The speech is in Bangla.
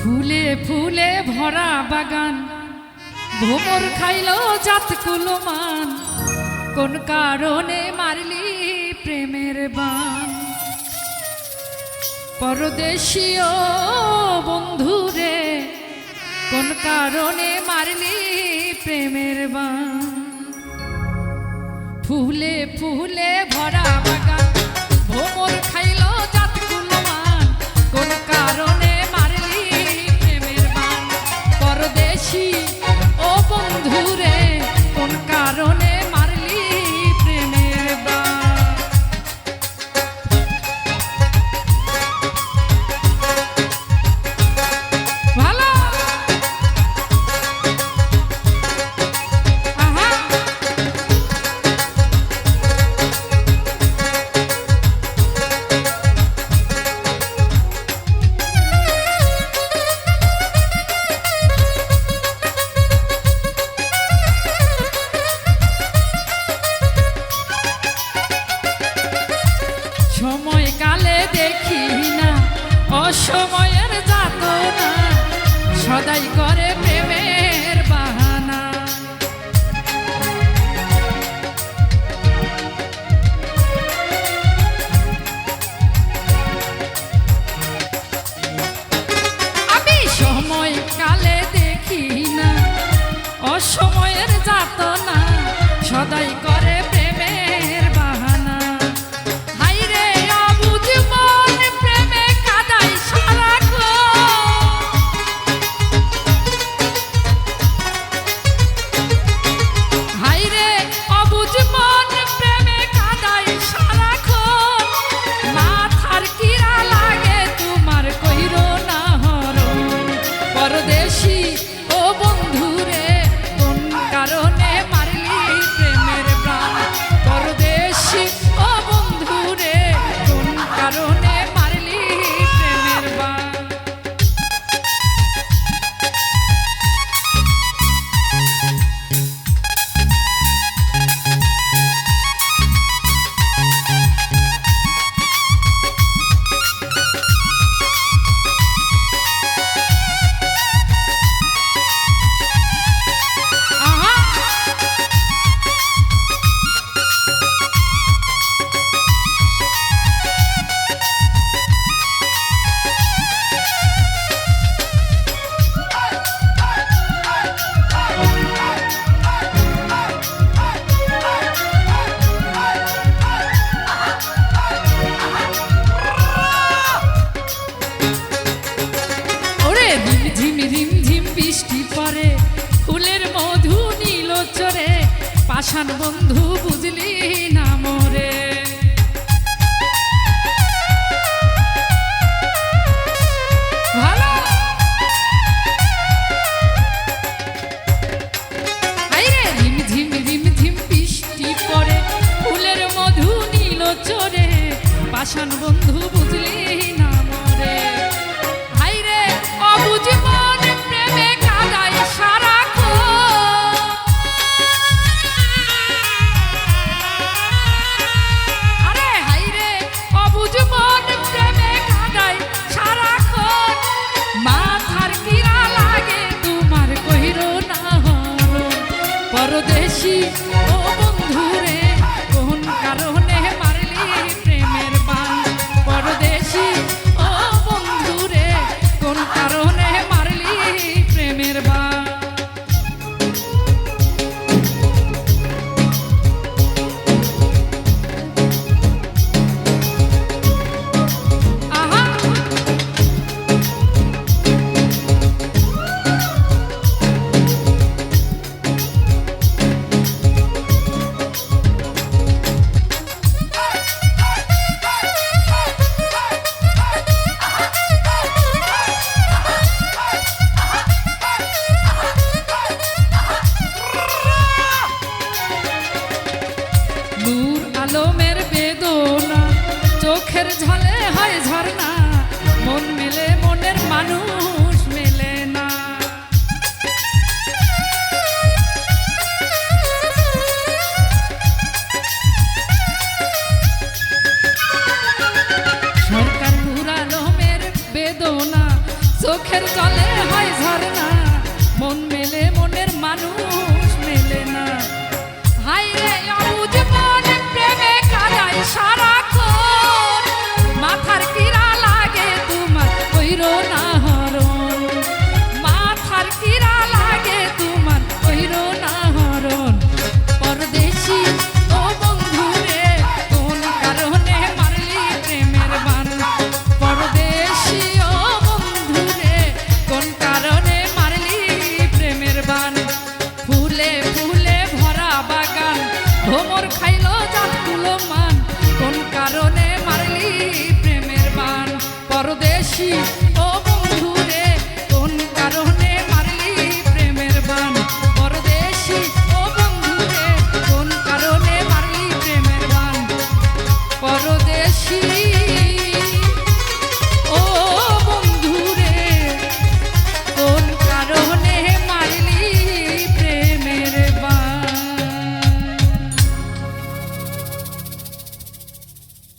ফুলে ফুলে ভরা বাগান। ভোমর খাইল জাত কুলমান। কোন কারণে মারলি প্রেমের বান? পরদেশীয় বন্ধুরে, কোন কারণে মারলি প্রেমের বান? ফুলে ফুলে ভরা সময়ের যাত না সদাই করে রিমঝিম বৃষ্টি পরে ফুলের মধু নীল চরে পাষাণ বন্ধু বুঝলি না মরে। পাষাণ বন্ধু বুঝলি 心。ঝলে হয় ঝর্ণা। মন মেলে, মনের মানুষ মেলে না। চোখের জলে হয় ঝর্ণা। মন মেলে, মনের মানুষ ভোমর খাইল জাতগুলো মান। কোন কারণে মারলি প্রেমের মান? পরদেশি